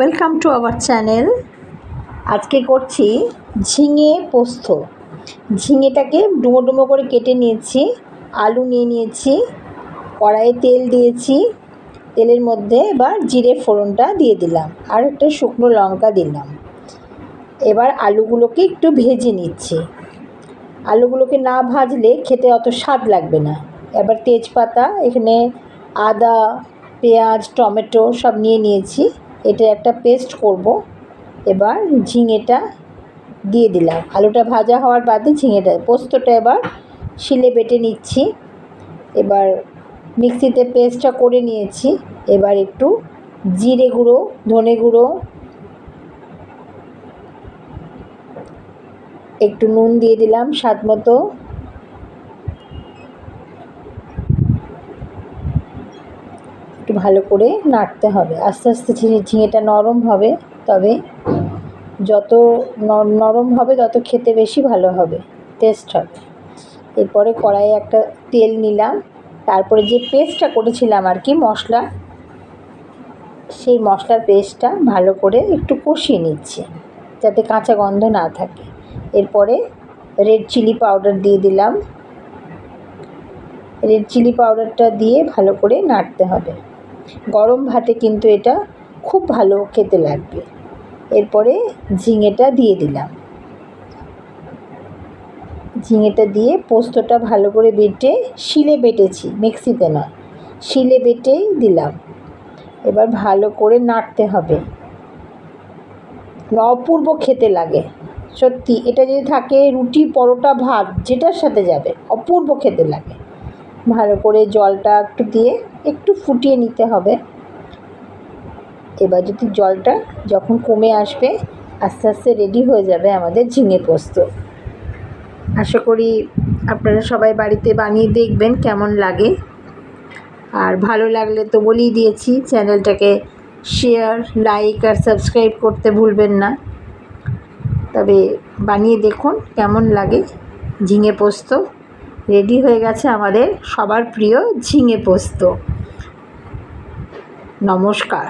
Welcome to our channel আজকে করছি ঝিঙে পোস্ত। ঝিঙেটাকে ডুমো ডুমো করে কেটে নিয়েছি, আলু নিয়ে নিয়েছি, কড়াইয়ে তেল দিয়েছি, তেলের মধ্যে এবার জিরে ফোড়নটা দিয়ে দিলাম, আর একটা শুকনো লঙ্কা দিলাম। এবার আলুগুলোকে একটু ভেজে নিচ্ছি। আলুগুলোকে না ভাজলে খেতে অত স্বাদ লাগবে না। এবার তেজপাতা, এখানে আদা, পেঁয়াজ, টমেটো সব নিয়ে নিয়েছি। এটা একটা পেস্ট করব। এবার ঝিঙেটা দিয়ে দিলাম। আলুটা ভাজা হওয়ার বাদে ঝিঙেটা, পোস্তটা এবার শিলে বেটে নিচ্ছি। এবার মিক্সিতে পেস্টটা করে নিয়েছি। এবার একটু জিরে গুঁড়ো, ধনে গুঁড়ো, একটু নুন দিয়ে দিলাম স্বাদ মতো। একটু ভালো করে নাড়তে হবে। আস্তে আস্তে ঝিঙে, ঝিঙেটা নরম হবে, তবে যত নরম হবে তত খেতে বেশি ভালো হবে টেস্ট হবে। এরপরে কড়াইয়ে একটা তেল নিলাম, তারপরে যে পেস্টটা করেছিলাম আর কি, মশলা, সেই মশলার পেস্টটা ভালো করে একটু কষিয়ে নিচ্ছি, যাতে কাঁচা গন্ধ না থাকে। এরপরে রেড চিলি পাউডার দিয়ে দিলাম। রেড চিলি পাউডারটা দিয়ে ভালো করে নাড়তে হবে। গরম ভাতে কিন্তু এটা খুব ভালো খেতে লাগবে। এরপরে ঝিঙেটা দিয়ে দিলাম। ঝিঙেটা দিয়ে পোস্তটা ভালো করে বেটে শিলে বেটেছি, মিক্সিতে নয়, শিলে বেটেই দিলাম। এবার ভালো করে নাড়তে হবে। অপূর্ব খেতে লাগে, সত্যি। এটা যদি থাকে রুটি, পরোটা, ভাত, যেটার সাথে যাবে, অপূর্ব খেতে লাগে। ভালো করে জলটা একটু দিয়ে একটু ফুটিয়ে নিতে হবে। এবার যদি জলটা যখন কমে আসবে, আস্তে আস্তে রেডি হয়ে যাবে আমাদের ঝিঙে পোস্ত। আশা করি আপনারা সবাই বাড়িতে বানিয়ে দেখবেন কেমন লাগে। আর ভালো লাগলে তো বলেই দিয়েছি, চ্যানেলটাকে শেয়ার লাইক আর সাবস্ক্রাইব করতে ভুলবেন না। তবে বানিয়ে দেখুন কেমন লাগে ঝিঙে পোস্ত। রেডি হয়ে গেছে আমাদের সবার প্রিয় ঝিঙে পোস্ত। নমস্কার।